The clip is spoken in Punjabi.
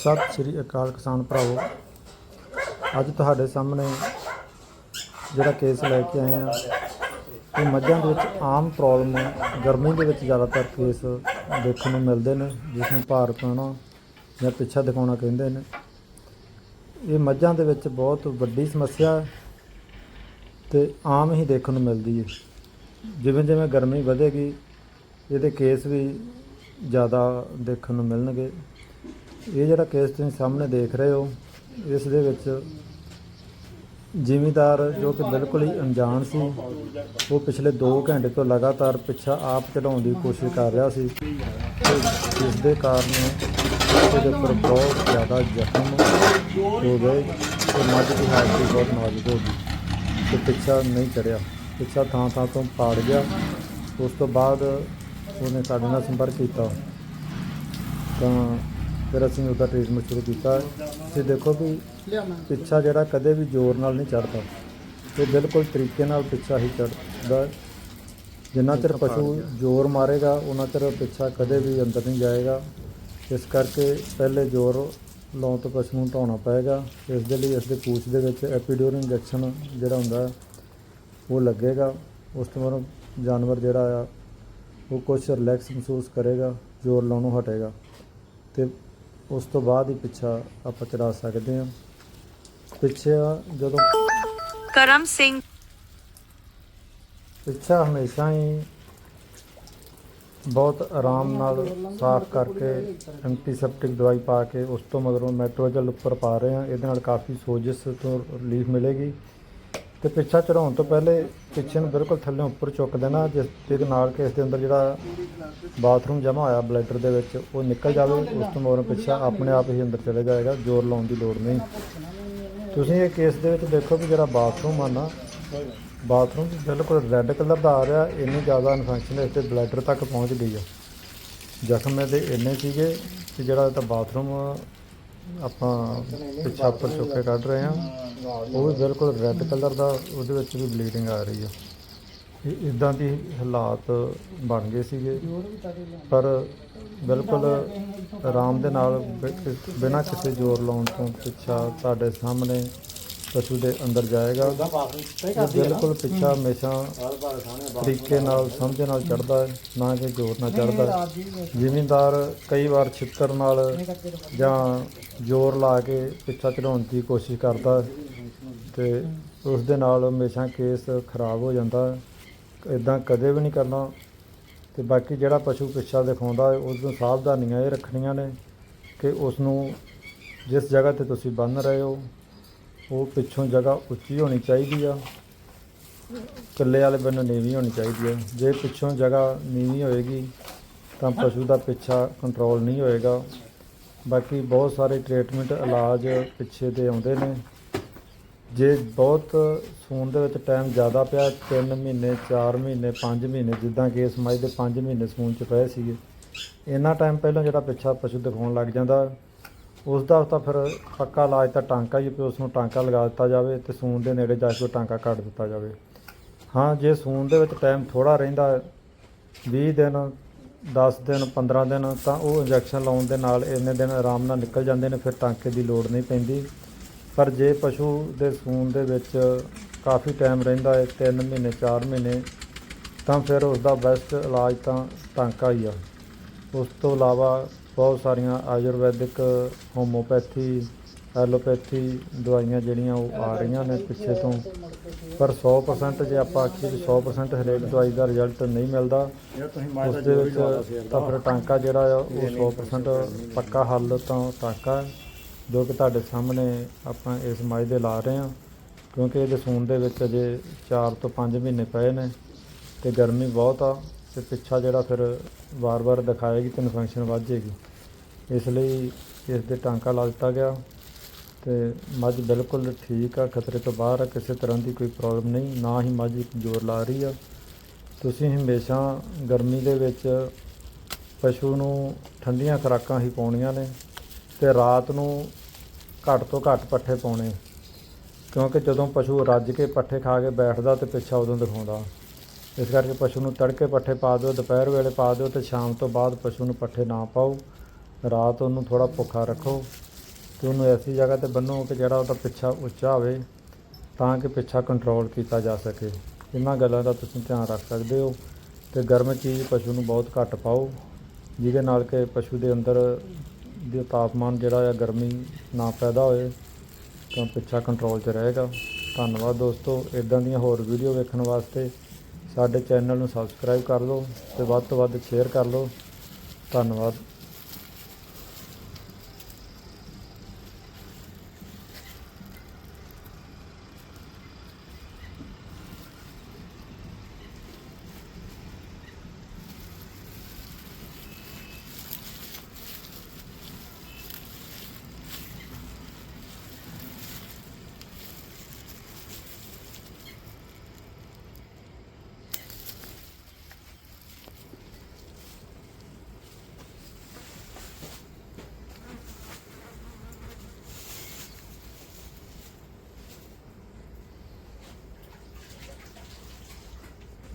ਸਤਿ ਸ੍ਰੀ ਅਕਾਲ ਕਿਸਾਨ ਭਰਾਵੋ। ਅੱਜ ਤੁਹਾਡੇ ਸਾਹਮਣੇ ਜਿਹੜਾ ਕੇਸ ਲੈ ਕੇ ਆਏ ਆ ਇਹ ਮੱਝਾਂ ਦੇ ਵਿੱਚ ਆਮ ਪ੍ਰੋਬਲਮ ਗਰਮੀ ਦੇ ਵਿੱਚ ਜ਼ਿਆਦਾਤਰ ਕੇਸ ਦੇਖਣ ਨੂੰ ਮਿਲਦੇ ਨੇ, ਜਿਸ ਨੂੰ ਭਾਰ ਪਾਉਣਾ ਜਾਂ ਪਿੱਛਾ ਦਿਖਾਉਣਾ ਕਹਿੰਦੇ ਨੇ। ਇਹ ਮੱਝਾਂ ਦੇ ਵਿੱਚ ਬਹੁਤ ਵੱਡੀ ਸਮੱਸਿਆ ਹੈ ਤੇ ਆਮ ਹੀ ਦੇਖਣ ਨੂੰ ਮਿਲਦੀ ਹੈ। ਜਿਵੇਂ ਜਿਵੇਂ ਗਰਮੀ ਵਧੇਗੀ, ਇਹਦੇ ਕੇਸ ਵੀ ਜ਼ਿਆਦਾ ਦੇਖਣ ਨੂੰ ਮਿਲਣਗੇ। ਇਹ ਜਿਹੜਾ ਕੇਸ ਤੁਸੀਂ ਸਾਹਮਣੇ ਦੇਖ ਰਹੇ ਹੋ, ਇਸ ਦੇ ਵਿੱਚ ਜ਼ਿਮੀਦਾਰ ਜੋ ਕਿ ਬਿਲਕੁਲ ਹੀ ਅਣਜਾਣ ਸੀ, ਉਹ ਪਿਛਲੇ 2 ਘੰਟੇ ਤੋਂ ਲਗਾਤਾਰ ਪਿੱਛਾ ਆਪ ਚੜਾਉਣ ਦੀ ਕੋਸ਼ਿਸ਼ ਕਰ ਰਿਹਾ ਸੀ ਤੇ ਦੇ ਕਾਰਨ ਉਹਦੇ ਉੱਪਰ ਬਹੁਤ ਜ਼ਿਆਦਾ ਜ਼ਖਮ ਹੋ ਗਏ ਤੇ ਮੱਝ ਦੀ ਹਾਲਤ ਬਹੁਤ ਨਾਜ਼ੁਕ ਹੋ ਗਈ ਤੇ ਪਿੱਛਾ ਨਹੀਂ ਚੜਿਆ ਪਿੱਛਾ ਥਾਂ ਥਾਂ ਤੋਂ ਪਾੜ ਗਿਆ। ਉਸ ਤੋਂ ਬਾਅਦ ਉਹਨੇ ਸਾਡੇ ਨਾਲ ਸੰਪਰਕ ਕੀਤਾ। ਤਾਂ ਫਿਰ ਅਸੀਂ ਉਹਦਾ ਟ੍ਰੀਟਮੈਂਟ ਸ਼ੁਰੂ ਕੀਤਾ। ਤੁਸੀਂ ਦੇਖੋ ਵੀ ਪਿੱਛਾ ਜਿਹੜਾ ਕਦੇ ਵੀ ਜ਼ੋਰ ਨਾਲ ਨਹੀਂ ਚੜਦਾ। ਤੇ ਬਿਲਕੁਲ ਤਰੀਕੇ ਨਾਲ ਪਿੱਛਾ ਹੀ ਚੜਦਾ। ਜਿੰਨਾ ਚਿਰ ਪਸ਼ੂ ਜ਼ੋਰ ਮਾਰੇਗਾ ਉਹਨਾਂ ਚਿਰ ਪਿੱਛਾ ਕਦੇ ਵੀ ਅੰਦਰ ਨਹੀਂ ਜਾਏਗਾ। ਇਸ ਕਰਕੇ ਪਹਿਲੇ ਜ਼ੋਰ ਲਾਉਣ ਤੋਂ ਪਸ਼ੂ ਨੂੰ ਢਾਉਣਾ ਪਏਗਾ। ਇਸ ਦੇ ਲਈ ਇਸ ਦੇ ਪੂਛ ਦੇ ਵਿੱਚ ਐਪੀਡੋਰ ਇੰਜੈਕਸ਼ਨ ਜਿਹੜਾ ਹੁੰਦਾ ਹੈ, ਉਹ ਲੱਗੇਗਾ। ਉਸ ਤੋਂ ਬਾਅਦ ਜਾਨਵਰ ਜਿਹੜਾ ਆ ਉਹ ਕੁਝ ਰਿਲੈਕਸ ਮਹਿਸੂਸ ਕਰੇਗਾ ਜ਼ੋਰ ਲਾਉਣੋਂ ਹਟੇਗਾ। ਤੇ ਉਸ ਤੋਂ ਬਾਅਦ ਹੀ ਪਿੱਛਾ ਆਪਾਂ ਚੜਾ ਸਕਦੇ ਹਾਂ। ਪਿੱਛੇ ਜਦੋਂ ਕਰਮ ਸਿੰਘ। ਪਿੱਛਾ ਹਮੇਸ਼ਾ ਹੀ ਬਹੁਤ ਆਰਾਮ ਨਾਲ ਸਾਫ਼ ਕਰਕੇ ਐਂਟੀਸੈਪਟਿਕ ਦਵਾਈ ਪਾ ਕੇ ਉਸ ਤੋਂ ਮਗਰੋਂ ਮੈਟਰੋਜਲ ਉੱਪਰ ਪਾ ਰਹੇ ਹਾਂ। ਇਹਦੇ ਨਾਲ ਕਾਫੀ ਸੋਜਸ ਤੋਂ ਰਿਲੀਫ ਮਿਲੇਗੀ। ਤੇ ਪਿੱਛਾ ਚੜਾਉਣ ਤੋਂ ਪਹਿਲੇ ਪਿੱਛੇ ਨੂੰ ਬਿਲਕੁਲ ਥੱਲੇ ਉੱਪਰ ਚੁੱਕ ਦੇਣਾ, ਜਿਸ ਦੇ ਨਾਲ ਕਿ ਇਸ ਦੇ ਅੰਦਰ ਜਿਹੜਾ ਬਾਥਰੂਮ ਜਮਾ ਹੋਇਆ ਬਲੈਡਰ ਦੇ ਵਿੱਚ, ਉਹ ਨਿਕਲ ਜਾਵੇ। ਉਸ ਤੋਂ ਮਗਰੋਂ ਪਿੱਛਾ ਆਪਣੇ ਆਪ ਹੀ ਅੰਦਰ ਚਲੇ ਜਾਏਗਾ, ਜ਼ੋਰ ਲਾਉਣ ਦੀ ਲੋੜ ਨਹੀਂ। ਤੁਸੀਂ ਇਹ ਕੇਸ ਦੇ ਵਿੱਚ ਦੇਖੋ ਕਿ ਜਿਹੜਾ ਬਾਥਰੂਮ ਆ ਨਾ, ਬਾਥਰੂਮ ਬਿਲਕੁਲ ਰੈੱਡ ਕਲਰ ਦਾ ਆ ਰਿਹਾ, ਇੰਨੀ ਜ਼ਿਆਦਾ ਇਨਫੈਕਸ਼ਨ ਇਸ ਤੇ ਬਲੈਡਰ ਤੱਕ ਪਹੁੰਚ ਗਈ ਆ। ਜ਼ਖਮ ਇਹਦੇ ਇੰਨੇ ਸੀਗੇ ਕਿ ਜਿਹੜਾ ਇਹਦਾ ਬਾਥਰੂਮ ਆਪਾਂ ਪਿੱਛਾ ਉੱਪਰ ਚੁੱਕ ਕੇ ਕੱਢ ਰਹੇ ਆ ਉਹ ਵੀ ਬਿਲਕੁਲ ਰੈੱਡ ਕਲਰ ਦਾ ਉਹਦੇ ਵਿੱਚ ਵੀ ਬਲੀਡਿੰਗ ਆ ਰਹੀ ਆ। ਇਹ ਇਦਾਂ ਦੀ ਹਾਲਾਤ ਬਣ ਗਏ ਸੀਗੇ। ਪਰ ਬਿਲਕੁਲ ਆਰਾਮ ਦੇ ਨਾਲ ਬਿਨਾਂ ਕਿਸੇ ਜ਼ੋਰ ਲਾਉਣ ਤੋਂ ਪਿੱਛਾ ਤੁਹਾਡੇ ਸਾਹਮਣੇ ਪਸ਼ੂ ਦੇ ਅੰਦਰ ਜਾਏਗਾ। ਬਿਲਕੁਲ ਪਿੱਛਾ ਹਮੇਸ਼ਾ ਤਰੀਕੇ ਨਾਲ ਸਮਝ ਨਾਲ ਚੜਦਾ ਹੈ ਨਾ ਕਿ ਜ਼ੋਰ ਨਾਲ ਚੜਦਾ ਹੈ। ਜ਼ਿਮੀਂਦਾਰ ਕਈ ਵਾਰ ਛਿੱਤਰ ਨਾਲ ਜਾਂ ਜ਼ੋਰ ਲਾ ਕੇ ਪਿੱਛਾ ਚੜਾਉਣ ਦੀ ਕੋਸ਼ਿਸ਼ ਕਰਦਾ ਹੈ। ਤੇ ਉਸ ਦੇ ਨਾਲ ਹਮੇਸ਼ਾ ਕੇਸ ਖਰਾਬ ਹੋ ਜਾਂਦਾ ਹੈ ਇਦਾਂ ਕਦੇ ਵੀ ਨਹੀਂ ਕਰਨਾ। ਤੇ ਬਾਕੀ ਜਿਹੜਾ ਪਸ਼ੂ ਪਿੱਛਾ ਦਿਖਾਉਂਦਾ ਹੈ ਉਸ ਨੂੰ ਸਾਵਧਾਨੀਆਂ ਇਹ ਰੱਖਣੀਆਂ ਨੇ ਕਿ ਉਸ ਨੂੰ ਜਿਸ ਜਗ੍ਹਾ ਤੇ ਤੁਸੀਂ ਬੰਨ ਰਹੇ ਹੋ, ਉਹ ਪਿੱਛੋਂ ਜਗ੍ਹਾ ਉੱਚੀ ਹੋਣੀ ਚਾਹੀਦੀ ਆ। ਕਿੱਲੇ ਵਾਲੇ ਬੰਨੋਂ ਨੀਵੀਂ ਹੋਣੀ ਚਾਹੀਦੀ ਆ। ਜੇ ਪਿੱਛੋਂ ਜਗ੍ਹਾ ਨੀਵੀਂ ਹੋਏਗੀ, ਤਾਂ ਪਸ਼ੂ ਦਾ ਪਿੱਛਾ ਕੰਟਰੋਲ ਨਹੀਂ ਹੋਏਗਾ। ਬਾਕੀ ਬਹੁਤ ਸਾਰੇ ਟ੍ਰੀਟਮੈਂਟ ਇਲਾਜ ਪਿੱਛੇ ਦੇ ਆਉਂਦੇ ਨੇ। ਜੇ ਬਹੁਤ ਸੂਣ ਦੇ ਵਿੱਚ ਟਾਈਮ ਜ਼ਿਆਦਾ ਪਿਆ 3 ਮਹੀਨੇ 4 ਮਹੀਨੇ 5 ਮਹੀਨੇ ਜਿੱਦਾਂ ਕਿ ਇਸ ਮੱਝ ਦੇ 5 ਮਹੀਨੇ ਸੂਣ ਚ ਪਏ ਸੀਗੇ ਇੰਨਾ ਟਾਈਮ ਪਹਿਲਾਂ ਜਿਹੜਾ ਪਿੱਛਾ ਪਸ਼ੂ ਦਿਖਾਉਣ ਲੱਗ ਜਾਂਦਾ ਉਸ ਦਾ ਤਾਂ ਫਿਰ ਪੱਕਾ ਇਲਾਜ ਤਾਂ ਟਾਂਕਾ ਹੀ ਪਿਓ ਉਸ ਨੂੰ ਟਾਂਕਾ ਲਗਾ ਦਿੱਤਾ ਜਾਵੇ ਤੇ ਸੂਣ ਦੇ ਨੇੜੇ ਜਾ ਕੇ ਉਹ ਟਾਂਕਾ ਕੱਢ ਦਿੱਤਾ ਜਾਵੇ। ਹਾਂ ਜੇ ਸੂਣ ਦੇ ਵਿੱਚ ਟਾਈਮ ਥੋੜਾ ਰਹਿੰਦਾ ਹੈ, 20 ਦਿਨ 10 ਦਿਨ 15 ਦਿਨ ਤਾਂ ਉਹ ਇੰਜੈਕਸ਼ਨ ਲਾਉਣ ਦੇ ਨਾਲ ਇੰਨੇ ਦਿਨ ਆਰਾਮ ਨਾਲ ਨਿਕਲ ਜਾਂਦੇ ਨੇ ਫਿਰ ਟਾਂਕੇ ਦੀ ਲੋੜ ਨਹੀਂ ਪੈਂਦੀ। ਪਰ ਜੇ ਪਸ਼ੂ ਦੇ ਸੂਣ ਦੇ ਵਿੱਚ ਕਾਫੀ ਟਾਈਮ ਰਹਿੰਦਾ ਹੈ 3 ਮਹੀਨੇ 4 ਮਹੀਨੇ, ਤਾਂ ਫਿਰ ਉਸ ਦਾ ਬੈਸਟ ਇਲਾਜ ਤਾਂ ਟਾਂਕਾ ਹੀ ਆ। ਉਸ ਤੋਂ ਇਲਾਵਾ ਬਹੁਤ ਸਾਰੀਆਂ ਆਯੁਰਵੈਦਿਕ ਹੋਮੋਪੈਥੀ ਐਲੋਪੈਥੀ ਦਵਾਈਆਂ ਜਿਹੜੀਆਂ ਉਹ ਆ ਰਹੀਆਂ ਨੇ ਪਿੱਛੇ ਤੋਂ। ਪਰ 100% ਜੇ ਆਪਾਂ ਆਖੀਏ ਕਿ 100% ਹਰੇਕ ਦਵਾਈ ਦਾ ਰਿਜ਼ਲਟ ਨਹੀਂ ਮਿਲਦਾ, ਉਸ ਦੇ ਵਿੱਚ ਤਾਂ ਫਿਰ ਟਾਂਕਾ ਜਿਹੜਾ ਆ, ਉਹ 100% ਪੱਕਾ ਹੱਲ ਤਾਂ ਟਾਂਕਾ ਹੈ। ਜੋ ਕਿ ਤੁਹਾਡੇ ਸਾਹਮਣੇ ਆਪਾਂ ਇਸ ਮੱਝ ਦੇ ਲਾ ਰਹੇ ਹਾਂ, ਕਿਉਂਕਿ ਇਹਦੇ ਸੂਣ ਦੇ ਵਿੱਚ ਅਜੇ 4 ਤੋਂ 5 ਮਹੀਨੇ ਪਏ ਨੇ ਤੇ ਗਰਮੀ ਬਹੁਤ ਆ ਤੇ ਪਿੱਛਾ ਜਿਹੜਾ ਫਿਰ ਵਾਰ-ਵਾਰ ਦਿਖਾਏਗੀ ਤੇ ਇਨਫੈਕਸ਼ਨ ਵੱਧ ਜਾਏਗੀ। ਇਸ ਲਈ ਇਸ ਦੇ ਟਾਂਕਾ ਲਾ ਦਿੱਤਾ ਗਿਆ ਤੇ ਮੱਝ ਬਿਲਕੁਲ ਠੀਕ ਆ, ਖਤਰੇ ਤੋਂ ਬਾਹਰ ਆ, ਕਿਸੇ ਤਰ੍ਹਾਂ ਦੀ ਕੋਈ ਪ੍ਰੋਬਲਮ ਨਹੀਂ, ਨਾ ਹੀ ਮੱਝ ਜ਼ੋਰ ਲਾ ਰਹੀ ਆ। ਤੁਸੀਂ ਹਮੇਸ਼ਾ ਗਰਮੀ ਦੇ ਵਿੱਚ ਪਸ਼ੂ ਨੂੰ ਠੰਡੀਆਂ ਖੁਰਾਕਾਂ ਹੀ ਪਾਉਣੀਆਂ ਨੇ ਤੇ ਰਾਤ ਨੂੰ ਘੱਟ ਤੋਂ ਘੱਟ ਪੱਠੇ ਪਾਉਣੇ। ਕਿਉਂਕਿ ਜਦੋਂ ਪਸ਼ੂ ਰੱਜ ਕੇ ਪੱਠੇ ਖਾ ਕੇ ਬੈਠਦਾ ਤੇ ਪਿੱਛਾ ਉਦੋਂ ਦਿਖਾਉਂਦਾ। ਇਸ ਕਰਕੇ ਪਸ਼ੂ ਨੂੰ ਤੜਕੇ ਪੱਠੇ ਪਾ ਦਿਓ, ਦੁਪਹਿਰ ਵੇਲੇ ਪਾ ਦਿਓ ਤੇ ਸ਼ਾਮ ਤੋਂ ਬਾਅਦ ਪਸ਼ੂ ਨੂੰ ਪੱਠੇ ਨਾ ਪਾਓ। ਰਾਤ ਉਹਨੂੰ ਥੋੜਾ ਭੁੱਖਾ ਰੱਖੋ ਤੇ ਉਹਨੂੰ ਐਸੀ ਜਗ੍ਹਾ ਤੇ ਬੰਨੋ ਕਿ ਜਿਹੜਾ ਉਹਦਾ ਪਿੱਛਾ ਉੱਚਾ ਹੋਵੇ ਤਾਂ ਕਿ ਪਿੱਛਾ ਕੰਟਰੋਲ ਕੀਤਾ ਜਾ ਸਕੇ। ਇਹਨਾਂ ਗੱਲਾਂ ਦਾ ਤੁਸੀਂ ਧਿਆਨ ਰੱਖ ਸਕਦੇ ਹੋ ਤੇ ਗਰਮ ਚੀਜ਼ ਪਸ਼ੂ ਨੂੰ ਬਹੁਤ ਘੱਟ ਪਾਓ, ਜਿਹਦੇ ਨਾਲ ਕਿ ਪਸ਼ੂ ਦੇ ਅੰਦਰ ਦੇ ਤਾਪਮਾਨ ਜਿਹੜਾ ਆ ਗਰਮੀ ਨਾ ਪੈਦਾ ਹੋਏ ਤਾਂ ਪਿੱਛਾ ਕੰਟਰੋਲ 'ਚ ਰਹੇਗਾ। ਧੰਨਵਾਦ ਦੋਸਤੋ। ਇਦਾਂ ਦੀਆਂ ਹੋਰ ਵੀਡੀਓ ਵੇਖਣ ਵਾਸਤੇ ਸਾਡੇ ਚੈਨਲ ਨੂੰ ਸਬਸਕ੍ਰਾਈਬ ਕਰ ਲਓ ਤੇ ਵੱਧ ਤੋਂ ਵੱਧ ਸ਼ੇਅਰ ਕਰ ਲਓ। ਧੰਨਵਾਦ।